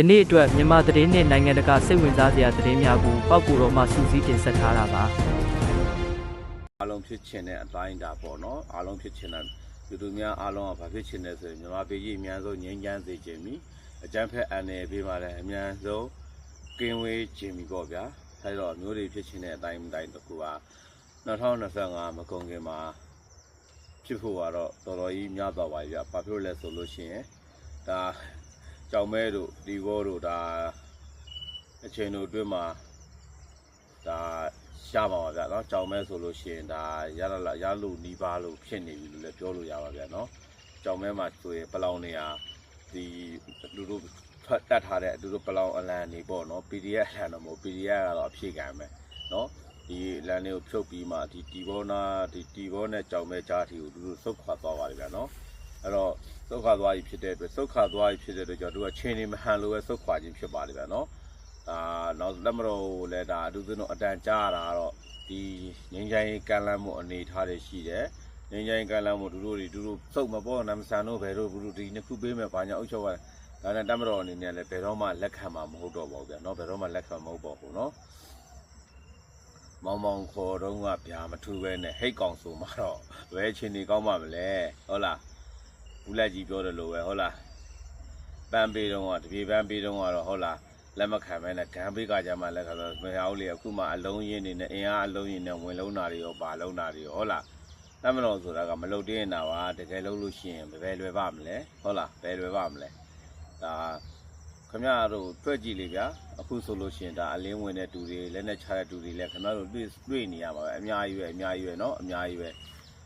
ယနေ့အတွက်မြန်မာသတင်းနှင့်နိုင်ငံတကာစိတ်ဝင်စားစရာသတင်းများကိုပောက်ကူတော်မှစူးစီးတင်ဆက်ထားတာပါအားလုံးဖြစ်ချင်တဲ့အတိုင်းဒါပေါ့နော်အားလုံးဖြစ်ချင်တဲ့လူသူများအားလုံးကဘာဖြစ်ချင်လဲဆိုရင်မြန်မာပြည်ကြီးအများဆုံးငြိမ်းချမ်းစေခြင်းပြီအကြမ်းဖက်အန်နယ်ပေးပါလေအများဆုံးကင်းဝေးခြင်းပြီပေါ့ဗျာအဲတော့မျိုးတွေဖြစ်ချင်တဲ့အတိုင်းအတိုင်းတစ်ခုက2025မကုန်ခင်မှာဖြစ်ဖို့ကတော့တော်တော်ကြီးများသွားပါပြီဗျဘာဖြစ်လို့လဲဆိုလို့ရှိရင်ဒါ ကြောင်မဲတို့ဒီဘောတို့ဒါအချိန်တို့အတွင်းမှာ ဒါရပါပါဗျာเนาะကြောင်မဲဆိုလို့ရှိရင်ဒါရရလာရလို့နီးပါလို့ဖြစ်နေပြီလို့လည်းပြောလို့ရပါဗျာเนาะကြောင်မဲမှာဆိုရင်ပလောင်နေရဒီလူတို့ထွက်တတ်ထားတဲ့အတူတူပလောင်အလံနေပေါ့เนาะ PDF အလံတော့မဟုတ် PDF ကတော့အဖြည့်ခံမယ်เนาะဒီလမ်းလေးကိုဖြုတ်ပြီးမှဒီတီဘောနာဒီတီဘောနဲ့ကြောင်မဲကြားထီကိုလူတို့စုတ်ခွာသွားပါလိမ့်ဗျာเนาะ အဲ့တော့သုခသွားကြီးဖြစ်တဲ့အတွက်သုခသွားကြီးဖြစ်တဲ့အတွက်ကျွန်တော်တို့ကချင်းနေမဟန်လိုပဲသုခွာခြင်းဖြစ်ပါလိမ့်မယ်နော်အာနောက်လက်မတော်လည်းဒါအတူတူတော့အတန်ကြာတာတော့ဒီငင်းချိုင်းကမ်းလမ်းမှုအနေထားတွေရှိတယ်ငင်းချိုင်းကမ်းလမ်းမှုတို့တို့တွေတို့တို့စုပ်မပေါ်နမ်ဆန်တို့ဘယ်တို့ဘူးဒီနှစ်ခုပေးမယ်ဘာညာအုပ်ချုပ်ရဒါနဲ့တက်မတော်အနေနဲ့လည်းဘယ်တော့မှလက်ခံမှာမဟုတ်တော့ပါဘူးဗျာနော်ဘယ်တော့မှလက်ခံမဟုတ်ပါဘူးနော်မောင်မောင်ခေါ်တော့ကဗျာမထူပဲနဲ့ဟိတ်ကောင်ဆိုမှတော့ဘယ်ချင်းနေကောင်းမှမလဲဟုတ်လား ဘူးလက်ကြီးပြောတယ်လို့ပဲဟုတ်လားပန်းပေးတော့ကတပြေပန်းပေးတော့ကတော့ဟုတ်လား လက်မခံမဲနဲ့ဂမ်ဘေးကကြမှာလက်ခံတော့မရဘူးလေအခုမှအလုံးရင်းနေနဲ့အင်အားအလုံးရင်းနဲ့ဝင်လုံးတာတွေရောပါလုံးတာတွေရောဟုတ်လားတမတော်ဆိုတာကမလုတ်တင်းနေတာပါတကယ်လုံးလို့ရှိရင်ဘယ်လွယ်ပါမလဲဟုတ်လားဘယ်လွယ်ပါမလဲဒါခမရတို့တွေ့ကြည့်လေဗျာအခုဆိုလို့ရှိရင်ဒါအလင်းဝင်တဲ့တူတွေလက်နဲ့ချတဲ့တူတွေလည်းခမရတို့တွေ့တွေ့နေရပါပဲအများကြီးပဲအများကြီးပဲเนาะအများကြီးပဲ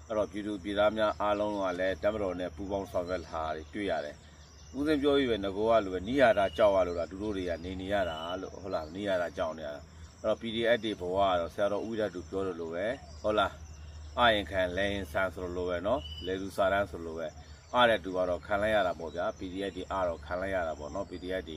အဲ့တော့ပြည်သူပြည်သားများအားလုံးကလည်းတပ်မတော်နဲ့ပူးပေါင်းဆောင်ရွက်လာတွေတွေ့ရတယ်။ဦးစင်ပြောပြီးပဲငကောကလိုပဲနိယာတာကြောက်ရလို့လားသူတို့တွေကနေနေရတာလို့ဟုတ်လားနိယာတာကြောက်နေရတာ။အဲ့တော့ PDF တွေဘဝကတော့ဆရာတော်ဦးရတူပြောလို့လိုပဲဟုတ်လား။အရင်ခံလဲရင်ဆန်ဆိုလိုပဲနော်။လေသူစာရန်ဆိုလိုပဲ။အားတဲ့သူကတော့ခံလိုက်ရတာပေါ့ဗျာ။ PDF တွေအားတော့ခံလိုက်ရတာပေါ့နော်။ PDF တွေ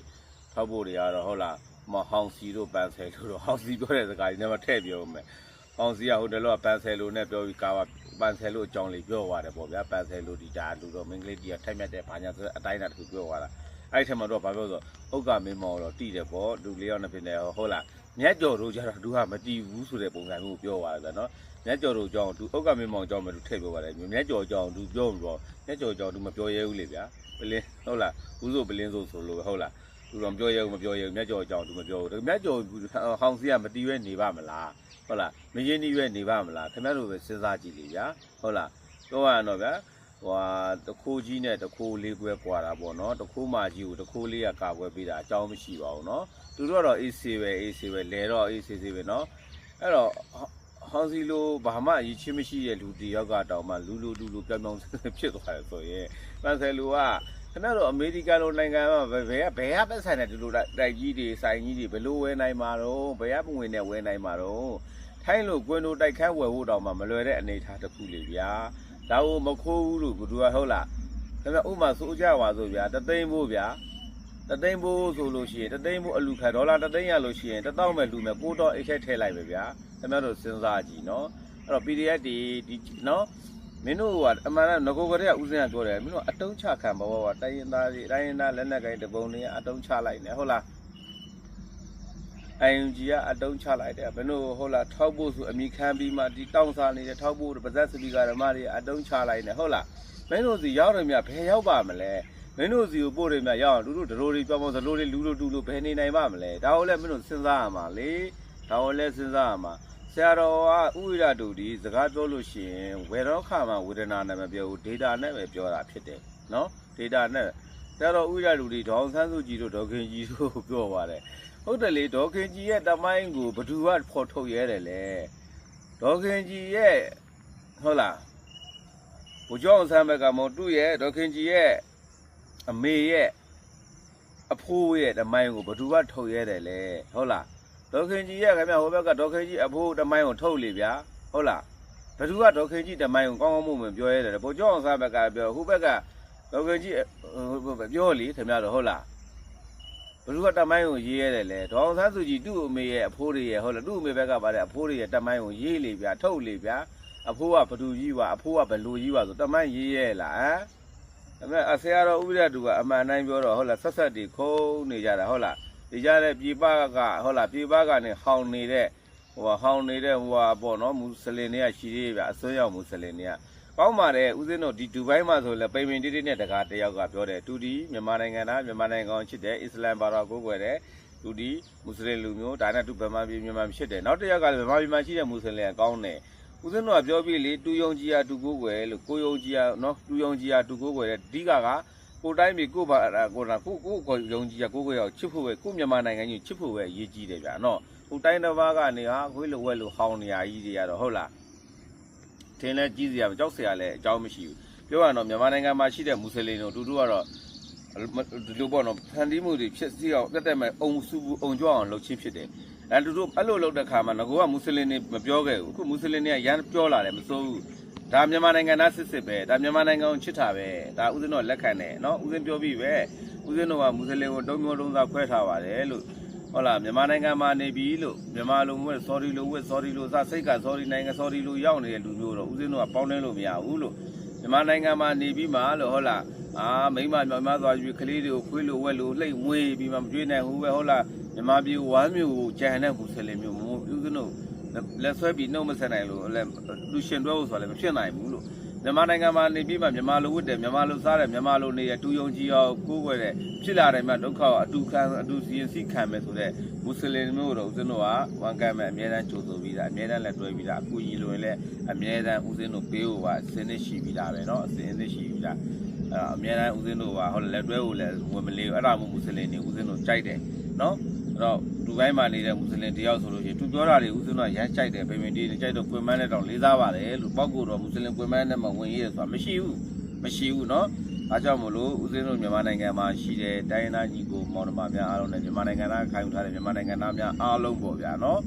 ထောက်ဖို့တွေကတော့ဟုတ်လား။မဟောင်စီတို့ပန်ဆယ်လို့တော့ဟောင်စီပြောတဲ့စကားကြီးနဲ့မထည့်ပြောမယ်။အောင်စီကဟိုတယ်လောကပန်ဆယ်လိုနဲ့ပြောပြီးကာဝ ပန်ဆယ်လို့အကြောင်းလေးပြောသွားတယ်ပေါ့ဗျာပန်ဆယ်လို့ဒီဒါလူတော့မင်္ဂလိတီကထိုက်မြတ်တဲ့ဘာညာဆိုတဲ့အတိုင်းအတာတစ်ခုပြောသွားတာအဲ့ဒီထက်မှတော့ဘာပြောဆိုဥက္ကမင်းမော်တော့တီးတယ်ပေါ့လူလေးယောက်နဲ့ဖြစ်နေဟုတ်လားမြတ်ကျော်တို့ကြတော့သူကမတီးဘူးဆိုတဲ့ပုံစံမျိုးပြောသွားတယ်နော်မြတ်ကျော်တို့ကြောင်းသူဥက္ကမင်းမော်ကြောင်းမသူထည့်ပြောပါတယ်မြတ်ကျော်ကြောင်းသူပြောမလို့မြတ်ကျော်ကြောင်းသူမပြောရဲဘူးလေဗျာပလင်းဟုတ်လားဦးဆိုပလင်းဆိုဆိုလို့ဟုတ်လား သူတော့မပြောရဲဘူးမပြောရဲဘူးမြတ်ကျော်ကြောင်းသူမပြောဘူးမြတ်ကျော်ဟောင်စီကမတီးရဲနေပါမလားဟုတ်လားမရင်းနှီးရဲနေပါမလားခင်ဗျားတို့ပဲစဉ်းစားကြည့်လေဗျာဟုတ်လားပြောရရင်တော့ဗျာဟွာတခိုးကြီးနဲ့တခိုးလေးကွဲကွာတာပေါ့နော်တခိုးမကြီးကိုတခိုးလေးကကာကွယ်ပေးတာအကြောင်းမရှိပါဘူးနော်သူတို့ကတော့ AC ပဲ AC ပဲလဲတော့ AC ပဲနော်အဲ့တော့ဟောင်းစီလိုဘာမှအရေးချင်းမရှိတဲ့လူတယောက်ကတောင်မှလူလူလူလူပြောင်းပြောင်းဖြစ်သွားတယ်ဆိုရင်ပန်ဆယ်လူက ခင်ဗျားတို့အမေရိကန်လိုနိုင်ငံမှာဘယ်ဘယ်ကဘယ်ကပတ်ဆိုင်တဲ့ဒီလိုတိုက်ကြီးတွေဆိုင်ကြီးတွေဘယ်လိုဝယ်နိုင်မှာတော့ဘယ်ကပုံဝင်နဲ့ဝယ်နိုင်မှာတော့ထိုင်းလိုကွင်းတို့တိုက်ခန်းဝယ်ဖို့တောင်မှမလွယ်တဲ့အနေအထားတစ်ခုလေဗျာဒါကိုမခိုးဘူးလို့ဘသူကဟုတ်လားဒါပေမဲ့ဥမာဆိုကြပါဆိုဗျာတသိန်းဖို့ဗျာတသိန်းဖို့ဆိုလို့ရှိရင်တသိန်းဖို့အလူခါဒေါ်လာတသိန်းရလို့ရှိရင်တတောင်းမဲ့လူမဲ့ကိုတော့အိတ်ခက်ထည့်လိုက်ပဲဗျာခင်ဗျားတို့စဉ်းစားကြည့်နော်အဲ့တော့ PDF ဒီဒီနော် မင်းတို့ကအမှန်တော့ငကိုကလေးကဥစဉ်ကပြောတယ်မင်းတို့အတုံးချခံဘဝကတိုင်းရင်သားတွေတိုင်းရင်သားလက်နက်ကိုင်းတပုံတွေအတုံးချလိုက်နေဟုတ်လား ING ကအတုံးချလိုက်တယ်ဘယ်လိုဟုတ်လားထောက်ဖို့ဆိုအမိခံပြီးမှဒီတောင်းစားနေတဲ့ထောက်ဖို့ပါဇက်စပီကာဓမ္မတွေအတုံးချလိုက်နေဟုတ်လားမင်းတို့စီရောက်တယ်မြဘယ်ရောက်ပါမလဲမင်းတို့စီကိုပို့တယ်မြရောက်အောင်လူတို့ဒရိုတွေပြောင်းပေါင်းစလိုတွေလူတို့တူလို့ဘယ်နေနိုင်ပါမလဲဒါကိုလည်းမင်းတို့စဉ်းစားရမှာလေဒါကိုလည်းစဉ်းစားရမှာ ဆရာတော်ကဥဝိရတူဒီစကားပြောလို့ရှိရင်ဝေရောခမှာဝေဒနာနဲ့မပြောဘူး data နဲ့ပဲပြောတာဖြစ်တယ်နော် data နဲ့ဆရာတော်ဥဝိရတူဒီဒေါအောင်ဆန်းစုကြည်တို့ဒေါခင်ကြီးတို့ပြောပါတယ်ဟုတ်တယ်လေဒေါခင်ကြီးရဲ့တမိုင်းကိုဘသူကဖော်ထုတ်ရဲတယ်လေဒေါခင်ကြီးရဲ့ဟုတ်လားဘုကျောင်းဆမ်းဘက်ကမောသူ့ရဲ့ဒေါခင်ကြီးရဲ့အမေရဲ့အဖိုးရဲ့တမိုင်းကိုဘသူကထုတ်ရဲတယ်လေဟုတ်လား ဒေါခင်ကြီးရဲ့ခင်ဗျဟိုဘက်ကဒေါခင်ကြီးအဖိုးတမိုင်းကိုထုတ်လေဗျာဟုတ်လားဘသူကဒေါခင်ကြီးတမိုင်းကိုကောင်းကောင်းမွန်မွန်ပြောရဲတယ်ဘုကျောင်းဆမ်းဘက်ကပြောဟိုဘက်ကဒေါခင်ကြီးပြောလေခင်ဗျတော့ဟုတ်လားဘလူကတမိုင်းကိုရေးရတယ်လေဒေါအောင်ဆန်းစုကြည်သူ့အမေရဲ့အဖိုးတွေရဲ့ဟုတ်လားသူ့အမေဘက်ကပါတဲ့အဖိုးတွေရဲ့တမိုင်းကိုရေးလေဗျာထုတ်လေဗျာအဖိုးကဘသူကြီးပါအဖိုးကဘလူကြီးပါဆိုတမိုင်းရေးရဲလားဟမ်တအမေအဆရာတော်ဥပဒေတူကအမှန်တိုင်းပြောတော့ဟုတ်လားဆက်ဆက်တီခုံးနေကြတာဟုတ်လား ဒီကြတဲ့ပြည်ပကဟုတ်လားပြည်ပကနေဟောင်းနေတဲ့ဟိုဟောင်းနေတဲ့ဟိုဟာပေါ့နော်မွတ်စလင်တွေကရှိသေးဗျအစွန်းရောက်မွတ်စလင်တွေကကောင်းပါတယ်ဦးဇင်းတို့ဒီဒူဘိုင်းမှာဆိုလဲပိန်ပင်တိတိနဲ့တကားတယောက်ကပြောတယ်တူဒီမြန်မာနိုင်ငံသားမြန်မာနိုင်ငံကောင်ချစ်တယ်အစ္စလမ်ဘာသာကိုးကွယ်တယ်တူဒီမွတ်စလင်လူမျိုးဒါနဲ့တူဗမာပြည်မြန်မာပြည်ဖြစ်တယ်နောက်တစ်ယောက်ကလည်းဗမာပြည်မှာရှိတဲ့မွတ်စလင်ကကောင်းတယ်ဦးဇင်းတို့ကပြောပြီးလေတူယုံကြီးယာတူကိုကိုွယ်လို့ကိုယုံကြီးယာနော်တူယုံကြီးယာတူကိုကိုွယ်တဲ့ဒီကက ကိုတိုင်းပြည်ကိုဘာကိုနာကိုကိုကိုယုံကြီးယာကိုကိုရောက်ချစ်ဖို့ပဲကိုမြန်မာနိုင်ငံကြီးချစ်ဖို့ပဲအရေးကြီးတယ်ဗျာနော်ဟိုတိုင်းတစ်ပါးကနေဟာခွေးလိုဝဲလိုဟောင်းနေရကြီးတွေရတော့ဟုတ်လားထင်းလဲကြီးစရာကြောက်စရာလည်းအကြောင်းမရှိဘူးပြောရတော့မြန်မာနိုင်ငံမှာရှိတဲ့မွတ်စလင်တို့တူတူကတော့ဒီလိုပေါ့နော်ဖန်တီးမှုတွေဖြစ်စီအောင်တက်တက်မဲ့အုံစုအုံကြွအောင်လုပ်ချင်းဖြစ်တယ်အဲတူတို့အဲ့လိုလုပ်တဲ့ခါမှာငကောကမွတ်စလင်တွေမပြောခဲ့ဘူးအခုမွတ်စလင်တွေကရမ်းပြောလာတယ်မစိုးဘူး ဒါမြန်မာနိုင်ငံသားစစ်စစ်ပဲဒါမြန်မာနိုင်ငံကိုချစ်တာပဲဒါဦးဇင်းတို့လက်ခံတယ်နော်ဦးဇင်းပြောပြီးပဲဦးဇင်းတို့ကမွတ်စလင်ကိုတုံးမျိုးလုံးသားခွဲထားပါတယ်လို့ဟုတ်လားမြန်မာနိုင်ငံမှာနေပြီလို့မြန်မာလူမျိုး sorry လို့ဝက် sorry လို့စစိတ်က sorry နိုင်ငံ sorry လို့ရောက်နေတဲ့လူမျိုးတော့ဦးဇင်းတို့ကပေါင်းနေလို့မရဘူးလို့မြန်မာနိုင်ငံမှာနေပြီးမှလို့ဟုတ်လားအာမိမမြောင်များသွားပြီးကလေးတွေကိုခွေးလို့ဝက်လို့လှိမ့်မွေးပြီးမှမကြွေးနိုင်ဘူးပဲဟုတ်လားမြန်မာပြည်ဝမ်းမျိုးကိုကြံတဲ့မူဆလင်မျိုးမို့ဥစဉ်တို့ လက်ဆွဲပြီးနှုတ်မဆက်နိုင်လို့လည်းလူရှင်တွဲဖို့ဆိုလည်းမဖြစ်နိုင်ဘူးလို့မြန်မာနိုင်ငံမှာနေပြီးမှမြန်မာလူဝတ်တယ်မြန်မာလူစားတယ်မြန်မာလူနေရတူယုံကြည်အောင်ကိုးကွယ်တဲ့ဖြစ်လာတယ်မှဒုက္ခကိုအတူခံအတူစီရင်စီခံမယ်ဆိုတဲ့မူဆလင်မျိုးတော့ဥစဉ်တို့ကဝန်ကမ်းမဲ့အမြဲတမ်းကြိုးဆိုပြီးသားအမြဲတမ်းလက်တွဲပြီးသားအခုကြီးလိုရင်လည်းအမြဲတမ်းဥစဉ်တို့ပေးဖို့ပါစင်းနေရှိပြီးသားပဲเนาะအစင်းနေရှိပြီးသားအဲ့တော့အမြဲတမ်းဥစဉ်တို့ကဟုတ်လက်တွဲဖို့လည်းဝင်မလေးအဲ့ဒါမှမူဆလင်တွေဥစဉ်တို့ကြိုက်တယ်เนาะ အဲ့တော့ဒူဘိုင်းမှာနေတဲ့မွတ်စလင်တယောက်ဆိုလို့ရှိရင်သူပြောတာတွေဥစဉ်တော့ရမ်းကြိုက်တယ်ဗေမင်တီတွေကြိုက်တော့ပွင့်မန်းနဲ့တောင်လေးစားပါတယ်လို့ပောက်ကိုတော့မွတ်စလင်ပွင့်မန်းနဲ့မှဝင်ရည်ဆိုတာမရှိဘူးမရှိဘူးเนาะအားကြောင့်မလို့ဥစဉ်တို့မြန်မာနိုင်ငံမှာရှိတဲ့တိုင်းရင်းသားညီကိုမောင်နှမများအားလုံးနဲ့မြန်မာနိုင်ငံသားခိုင်ယူထားတဲ့မြန်မာနိုင်ငံသားများအားလုံးပေါ့ဗျာเนาะ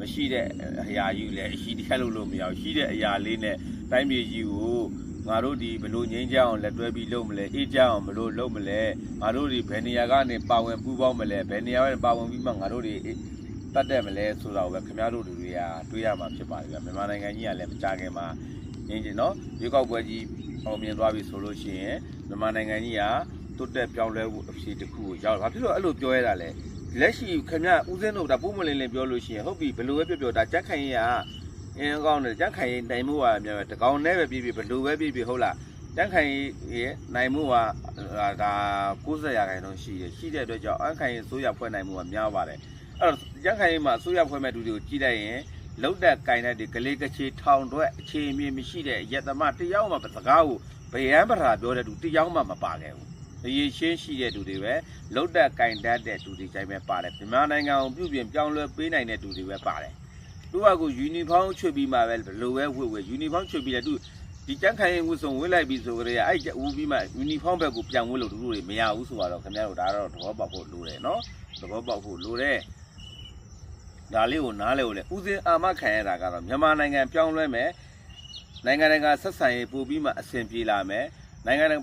မရှိတဲ့အရာကြီးလည်းအရှိတရားလို့လို့မရဘူးရှိတဲ့အရာလေးနဲ့တိုင်းပြည်ကြီးကို ငါတို့ဒီဘလို့ငိမ့်ကြအောင်လက်တွဲပြီးလုပ်မလဲအေးကြအောင်ဘလို့လုပ်မလဲငါတို့ဒီဘယ်နေရာကနေပါဝင်ပူးပေါင်းမလဲဘယ်နေရာကနေပါဝင်ပြီးမှငါတို့ဒီတတ်တယ်မလဲဆိုတာကိုပဲခင်ဗျားတို့လူတွေကတွေးရမှာဖြစ်ပါတယ်ဗျမြန်မာနိုင်ငံကြီးကလည်းမကြခင်မှာငင်းကျင်နော်ရွေးကောက်ပွဲကြီးအောင်မြင်သွားပြီဆိုလို့ရှိရင်မြန်မာနိုင်ငံကြီးကတိုးတက်ပြောင်းလဲဖို့အဖြစ်တစ်ခုကိုရောက်ဘာဖြစ်လို့အဲ့လိုပြောရတာလဲလက်ရှိခင်ဗျဦးစင်းတို့ဒါပို့မလင်းလင်းပြောလို့ရှိရင်ဟုတ်ပြီဘယ်လိုပဲပြောပြောဒါကြက်ခိုင်ရင်က အင်းကောင်းတယ်ကြက်ခိုင်ရင်နိုင်မှုကမြန်တကောင်နဲ့ပဲပြပြဘယ်လိုပဲပြပြဟုတ်လားကြက်ခိုင်ရဲ့နိုင်မှုကဒါ90ရာခိုင်နှုန်းရှိတယ်ရှိတဲ့အတွက်ကြောင့်အန်ခိုင်ရင်ဆိုးရဖွဲ့နိုင်မှုကများပါတယ်အဲ့တော့ကြက်ခိုင်မှာဆိုးရဖွဲ့မဲ့သူတွေကိုကြည့်လိုက်ရင်လောက်တဲ့ကင်တဲ့ဒီကလေးကချေထောင်တော့အခြေအမြင်မရှိတဲ့ရက်သမားတယောက်မှစကားကိုဗယံပရာပြောတဲ့သူတယောက်မှမပါခဲ့ဘူးအရေးရှင်းရှိတဲ့သူတွေပဲလောက်တဲ့ကင်တတ်တဲ့သူတွေကြိုင်ပဲပါတယ်မြန်မာနိုင်ငံကိုပြုပြင်ပြောင်းလဲပေးနိုင်တဲ့သူတွေပဲပါတယ် သူကကိုယူနီဖောင်းချွတ်ပြီးမှပဲလိုပဲဝတ်ဝတ်ယူနီဖောင်းချွတ်ပြီးတဲ့သူဒီကြက်ခိုင်ဝတ်စုံဝတ်လိုက်ပြီးဆိုကြတဲ့အဲ့ဝူပြီးမှယူနီဖောင်းဘက်ကိုပြန်ဝတ်လို့သူတို့တွေမရဘူးဆိုတော့ခင်ဗျားတို့ဒါတော့သဘောပေါက်ဖို့လိုတယ်နော်သဘောပေါက်ဖို့လိုတယ်ဒါလေးကိုနားလဲကိုလေဦးစင်းအာမခံရတာကတော့မြန်မာနိုင်ငံပြောင်းလဲမယ်နိုင်ငံတကာဆက်ဆံရေးပို့ပြီးမှအဆင်ပြေလာမယ်နိုင်ငံတကာ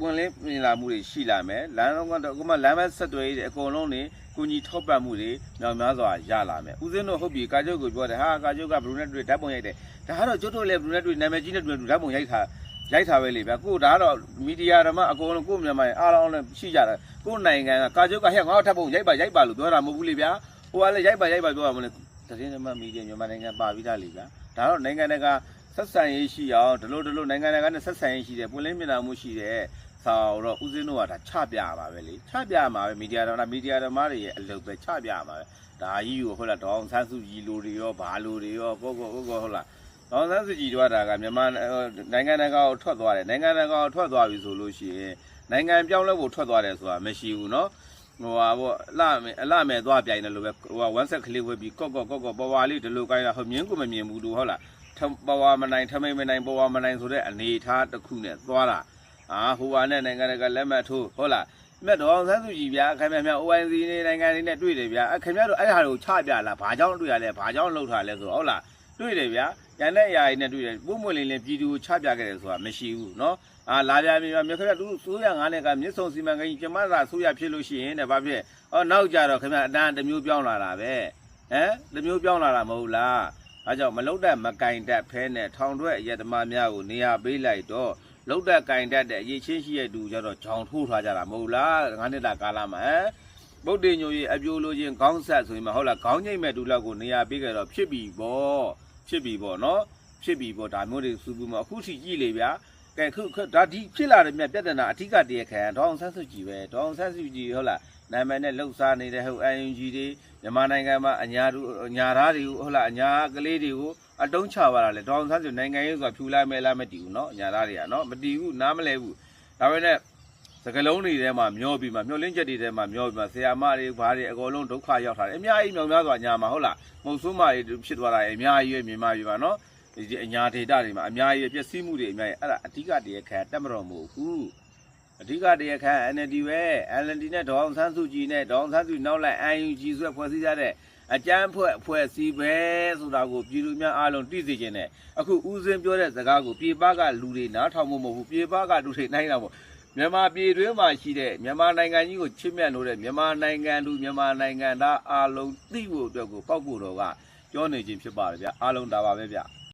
ပွင့်လင်းမြင်လာမှုတွေရှိလာမယ်လမ်းတော့ကတော့အခုမှလမ်းမဆက်သွယ်ရေးတွေအကုန်လုံးနေ ကုညီထောက်ပံ့မှုတွေမြောင်များစွာရလာမယ်ဦးစင်းတို့ဟုတ်ပြီကာကျုပ်ကိုပြောတယ်ဟာကာကျုပ်ကဘလူးနဲ့တွေ့ဓာတ်ပုံရိုက်တယ်ဒါကတော့ကျွတ်တို့လည်းဘလူးနဲ့တွေ့နာမည်ကြီးနဲ့တွေ့ဓာတ်ပုံရိုက်တာရိုက်တာပဲလေဗျာကိုဒါကတော့မီဒီယာဓမ္မအကုန်လုံးကိုမြန်မာအားလုံးလည်းရှိကြတယ်ကိုနိုင်ငံကကာကျုပ်ကဟဲ့ငါ့ဓာတ်ပုံရိုက်ပါရိုက်ပါလို့ပြောတာမဟုတ်ဘူးလေဗျာဟိုကလည်းရိုက်ပါရိုက်ပါပြောရမလဲသတင်းဓမ္မမီဒီယာမြန်မာနိုင်ငံပါပြီးသားလေဗျာဒါတော့နိုင်ငံတကာဆက်ဆံရေးရှိအောင်ဒီလိုဒီလိုနိုင်ငံတကာနဲ့ဆက်ဆံရေးရှိတယ်ပွင့်လင်းမြင်သာမှုရှိတယ် ဆောက်တော့ဦးစင်းတို့ကဒါချပြရမှာပဲလေချပြရမှာပဲမီဒီယာတော်မီဒီယာတော်မတွေရဲ့အလုပ်ပဲချပြရမှာပဲဒါကြီးကိုဟုတ်လားဒေါအောင်ဆန်းစုကြည်လိုတွေရောဘာလိုတွေရောကိုကိုကိုကိုဟုတ်လားဒေါအောင်ဆန်းစုကြည်တို့ကဒါကမြန်မာနိုင်ငံတကာကိုထွက်သွားတယ်နိုင်ငံတကာကိုထွက်သွားပြီဆိုလို့ရှိရင်နိုင်ငံပြောင်းလဲဖို့ထွက်သွားတယ်ဆိုတာမရှိဘူးเนาะ ဟိုဟာပေါ့အလှမယ်အလှမယ်သွားပြိုင်တယ်လို့ပဲဟိုဟာဝမ်းဆက်ကလေးဝဲပြီးကော့ကော့ကော့ကော့ပေါ်ဝါလေးဒီလိုကိုင်းတာဟိုမြင်းကိုမမြင်ဘူးသူဟုတ်လားထပေါ်ဝါမနိုင်ထမိန်မနိုင်ပေါ်ဝါမနိုင်ဆိုတဲ့အနေထားတစ်ခုနဲ့သွားတာ အာဟိုဟာနဲ့နိုင်ငံတကာလက်မှတ်ထိုးဟုတ်လားမြတ်တော်ဆန်းစုကြည်ဗျာခင်ဗျားများ OIC နေနိုင်ငံတွေနဲ့တွေ့တယ်ဗျာအခင်ဗျားတို့အဲ့ဟာကိုချပြလာဘာကြောင့်တွေ့ရလဲဘာကြောင့်လှုပ်ထားလဲဆိုတော့ဟုတ်လားတွေ့တယ်ဗျာရန်တဲ့အရာတွေနဲ့တွေ့တယ်ပုံမွင့်လင်းလင်းပြည်သူကိုချပြခဲ့တယ်ဆိုတာမရှိဘူးเนาะ အာလာပြမြေမြေခင်ဗျသူဆိုးရငါးနဲ့ကမြစ်ဆုံစီမံကိန်းကျမသာဆိုးရဖြစ်လို့ရှိရင်တဲ့ဘာဖြစ်ဩနောက်ကြတော့ခင်ဗျအတန်းတစ်မျိုးပြောင်းလာတာပဲဟမ်တစ်မျိုးပြောင်းလာတာမဟုတ်လားအဲကြောင့်မလုတ်တဲ့မကင်တက်ဖဲနဲ့ထောင်တွဲအရက်သမားများကိုနေရာပေးလိုက်တော့ လောက်တဲ့ကင်တတ်တဲ့အရေးချင်းရှိတဲ့သူကြတော့ဂျောင်ထိုးထားကြတာမဟုတ်လားငါးနှစ်တာကာလမှာဟမ်ဗုဒ္ဓညိုကြီးအပြိုလိုချင်းခေါင်းဆက်ဆိုရင်မဟုတ်လားခေါင်းငိမ့်မဲ့သူလောက်ကိုနေရာပေးကြတော့ဖြစ်ပြီပေါ့ဖြစ်ပြီပေါ့နော်ဖြစ်ပြီပေါ့ဒါမျိုးတွေစူပူမှာအခုထိကြည့်လေဗျာကဲခုခုဒါဒီဖြစ်လာတဲ့မြတ်ပြဿနာအထက်ကတရခံဒေါအောင်ဆန်းစုကြည်ပဲဒေါအောင်ဆန်းစုကြည်ဟုတ်လားနာမည်နဲ့လှုပ်ရှားနေတဲ့ဟုတ် UNG တွေမြန်မာနိုင်ငံမှာအညာတို့အညာသားတွေကိုဟုတ်လားအညာကလေးတွေကို အတုံးချပါတာလေဒေါအောင်ဆန်းစုနိုင်ငံရေးဆိုတာဖြူလိုက်မဲလားမတည်ဘူးเนาะအညာသားတွေကเนาะမတည်ဘူးနားမလဲဘူးဒါပေမဲ့စကလုံးတွေထဲမှာမျောပြီးမှမျောလင်းချက်တွေထဲမှာမျောပြီးမှဆရာမတွေဘာတွေအကုန်လုံးဒုက္ခရောက်ထားတယ်အများကြီးမြောင်များစွာညာမှာဟုတ်လားမုံဆိုးမတွေဖြစ်သွားတာအများကြီးပဲမြန်မာပြည်ပါเนาะဒီအညာဒေတာတွေမှာအများကြီးပဲပျက်စီးမှုတွေအများကြီးအဲ့ဒါအဓိကတရခံတက်မတော်မဟုတ်ဘူး အဓိကတရားခံ NLD ပဲ NLD နဲ့ဒေါအောင်ဆန်းစုကြည်နဲ့ဒေါအောင်ဆန်းစုကြည်နောက်လိုက် IUG ဆိုတဲ့ဖွဲ့စည်းကြတဲ့ အကြမ်းဖွဲ့ဖွဲ့စည်းပဲဆိုတာကိုပြည်သူများအားလုံးသိစေခြင်းနဲ့အခုဦးစင်းပြောတဲ့စကားကိုပြေပကလူတွေနားထောင်ဖို့မဟုတ်ဘူးပြေပကလူတွေနိုင်တာပေါ့မြန်မာပြည်တွင်းမှာရှိတဲ့မြန်မာနိုင်ငံကြီးကိုချစ်မြတ်လို့တဲ့မြန်မာနိုင်ငံသူမြန်မာနိုင်ငံသားအားလုံးသိဖို့အတွက်ကိုပောက်ဖို့တော့ကပြောနေခြင်းဖြစ်ပါတယ်ဗျအားလုံးဒါပါပဲဗျ